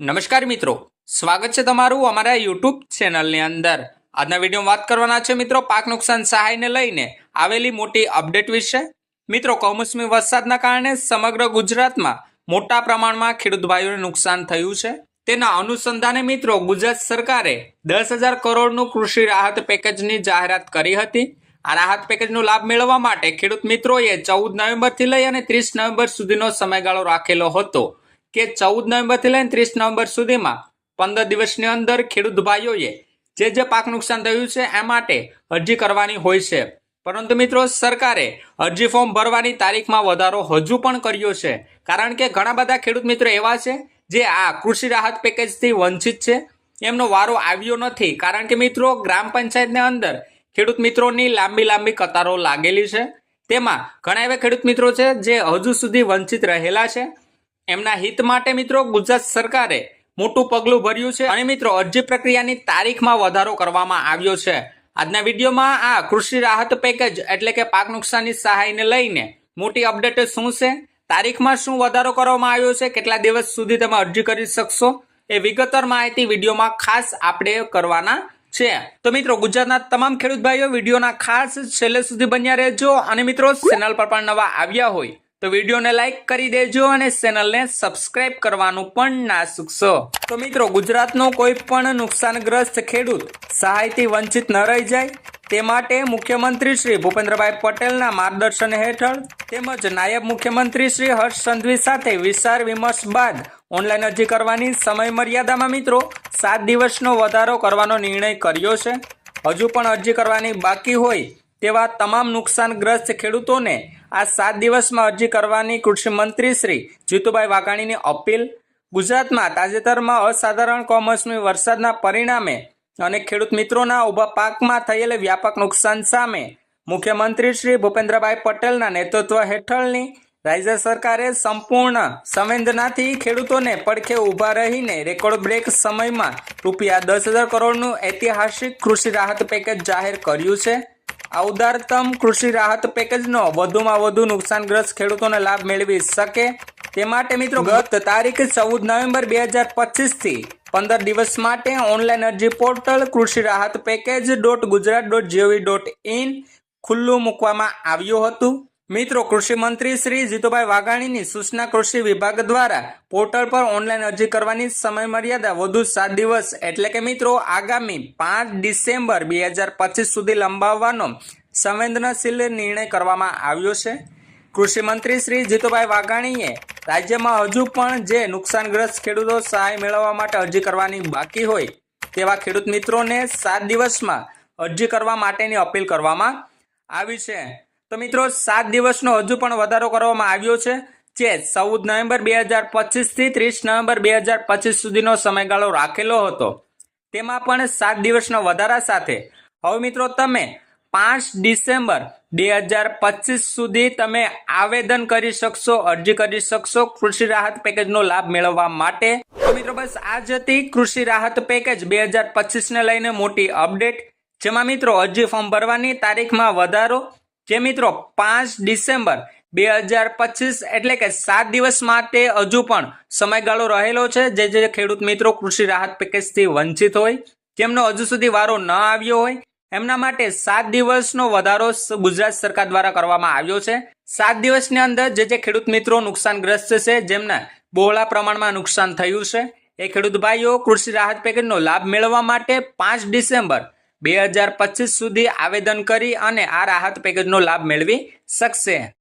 નમસ્કાર મિત્રો. સ્વાગત છે તમારું અમારા યુટ્યુબ ચેનલની અંદર. આજના વિડીયોમાં વાત કરવાના છે મિત્રો પાક નુકસાન સહાયને લઈને આવેલી મોટી અપડેટ વિશે. મિત્રો, કમોસમી વરસાદના કારણે સમગ્ર ગુજરાતમાં મોટા પ્રમાણમાં ખેડૂત ભાઈઓને નુકસાન થયું છે. તેના અનુસંધાને મિત્રો, ગુજરાત સરકારે દસ હજાર કરોડનું કૃષિ રાહત પેકેજની જાહેરાત કરી હતી. આ રાહત પેકેજનો લાભ મેળવવા માટે ખેડૂત મિત્રોએ ચૌદ નવેમ્બરથી લઈ અને ત્રીસ નવેમ્બર સુધીનો સમયગાળો રાખેલો હતો. કે ચૌદ નવેમ્બરથી લઈને ત્રીસ નવેમ્બર સુધીમાં પંદર દિવસની અંદર ખેડૂત ભાઈઓએ જે જે પાક નુકસાન થયું છે, એ માટે અરજી કરવાની હોય છે. પરંતુ મિત્રો, સરકારે અરજી ફોર્મ ભરવાની તારીખમાં વધારો હજુ પણ કર્યો છે. કારણ કે ઘણા બધા ખેડૂત મિત્રો એવા છે, જે આ કૃષિ રાહત પેકેજથી વંચિત છે. એમનો વારો આવ્યો નથી. કારણ કે મિત્રો, ગ્રામ પંચાયતની અંદર ખેડૂત મિત્રોની લાંબી લાંબી કતારો લાગેલી છે. તેમાં ઘણા એવા ખેડૂત મિત્રો છે, જે હજુ સુધી વંચિત રહેલા છે. એમના હિત માટે મિત્રો ગુજરાત સરકારે મોટું પગલું ભર્યું છે. અને મિત્રો, અરજી પ્રક્રિયાની તારીખમાં વધારો કરવામાં આવ્યો છે. આજના વિડીયોમાં આ કૃષિ રાહત પેકેજ એટલે કે પાક નુકસાનની સહાયને લઈને મોટી અપડેટ શું છે? તારીખમાં શું વધારો કરવામાં આવ્યો છે? કેટલા દિવસ સુધી તમે અરજી કરી શકશો? એ વિગતવાર માહિતી વિડીયોમાં ખાસ આપણે કરવાના છે. તો મિત્રો, ગુજરાતના તમામ ખેડૂત ભાઈઓ વિડીયોના ખાસ છેલ્લે સુધી બન્યા રહેજો. અને મિત્રો, ચેનલ પર પણ નવા આવ્યા હોય તો વિડીયોને લાઈક કરી દેજો અને ચેનલને સબસ્ક્રાઇબ કરવાનું પણ ના ચૂકશો તો મિત્રો, ગુજરાતનો કોઈ પણ નુકસાનગ્રસ્ત ખેડૂત સહાયથી વંચિત ન રહી જાય. તે માટે મુખ્યમંત્રી શ્રી ભૂપેન્દ્રભાઈ પટેલના માર્ગદર્શન હેઠળ તેમજ નાયબ મુખ્યમંત્રી શ્રી હર્ષ સંઘવી સાથે વિચાર વિમર્શ બાદ ઓનલાઈન અરજી કરવાની સમય મર્યાદામાં મિત્રો, સાત દિવસનો વધારો કરવાનો નિર્ણય કર્યો છે. હજુ પણ અરજી કરવાની બાકી હોય તેવા તમામ નુકસાનગ્રસ્ત ખેડૂતોને આ સાત દિવસમાં અરજી કરવાની કૃષિ મંત્રી શ્રી જીતુભાઈ વાઘાણીની અપીલ. ગુજરાતમાં તાજેતરમાં અસાધારણ કોમર્સની વરસાદના પરિણામે અને ખેડૂત મિત્રોના ઊભા પાકમાં થયેલ વ્યાપક નુકસાન સામે મુખ્યમંત્રી શ્રી ભૂપેન્દ્રભાઈ પટેલના નેતૃત્વ હેઠળની રાજ્ય સરકારે સંપૂર્ણ સંવેદનાથી ખેડૂતોને પડખે ઊભા રહીને રેકોર્ડ બ્રેક સમયમાં રૂપિયા દસ હજાર કરોડનું ઐતિહાસિક કૃષિ રાહત પેકેજ જાહેર કર્યું છે. આ ઉદારતમ કૃષિ રાહત પેકેજનો વધુમાં વધુ નુકસાનગ્રસ્ત ખેડૂતોને લાભ મેળવી શકે તે માટે મિત્રો ગત તારીખ ચૌદ નવેમ્બર બે હજાર પચીસથી પંદર દિવસ માટે ઓનલાઈન અરજી portal Krushi Rahat package dot Gujarat dot GOV dot in ખુલ્લું મૂકવામાં આવ્યું હતું. મિત્રો, કૃષિ મંત્રી શ્રી જીતુભાઈ વાઘાણીની સૂચના કૃષિ વિભાગ દ્વારા પોર્ટલ પર ઓનલાઈન અરજી કરવાની સમય મર્યાદા વધુ સાત દિવસ એટલે કે મિત્રો, આગામી પાંચ ડિસેમ્બર બે હજાર પચીસ સુધી લંબાવવાનો સંવેદનશીલ નિર્ણય કરવામાં આવ્યો છે. કૃષિ મંત્રી શ્રી જીતુભાઈ વાઘાણીએ રાજ્યમાં હજુ પણ જે નુકસાનગ્રસ્ત ખેડૂતો સહાય મેળવવા માટે અરજી કરવાની બાકી હોય, તેવા ખેડૂત મિત્રોને સાત દિવસમાં અરજી કરવા માટેની અપીલ કરવામાં આવી છે. તો મિત્રો, સાત દિવસનો હજુ પણ વધારો કરવામાં આવ્યો છે. જે ચૌદ નવેમ્બર બે હજાર પચીસથી ત્રીસ નવેમ્બર બે હજાર પચીસ સુધીનો સમયગાળો રાખેલો હતો. તેમાં પણ સાત દિવસનો વધારા સાથે. હવે મિત્રો, તમે પાંચ ડિસેમ્બર બે હજાર પચીસ સુધી તમે આવેદન કરી શકશો, અરજી કરી શકશો કૃષિ રાહત પેકેજનો લાભ મેળવવા માટે. તો મિત્રો, બસ આ જ હતી કૃષિ રાહત પેકેજ બે હજાર પચીસને લઈને મોટી અપડેટ. જેમાં મિત્રો, અરજી ફોર્મ ભરવાની તારીખમાં વધારો જે મિત્રો પાંચ ડિસેમ્બર બે હજાર પચીસ એટલે કે સાત દિવસ માટે હજુ પણ સમયગાળો રહેલો છે. જે જે ખેડૂત મિત્રો કૃષિ રાહત પેકેજથી વંચિત હોય, જેમનો હજુ સુધી વારો ન આવ્યો હોય, એમના માટે સાત દિવસનો વધારો ગુજરાત સરકાર દ્વારા કરવામાં આવ્યો છે. સાત દિવસની અંદર જે જે ખેડૂત મિત્રો નુકસાનગ્રસ્ત છે, જેમને બહોળા પ્રમાણમાં નુકસાન થયું છે, એ ખેડૂત ભાઈઓ કૃષિ રાહત પેકેજનો લાભ મેળવવા માટે પાંચ ડિસેમ્બર બે હજાર પચીસ સુધી આવેદન કરી અને આ રાહત પેકેજનો લાભ મેળવી શકશે.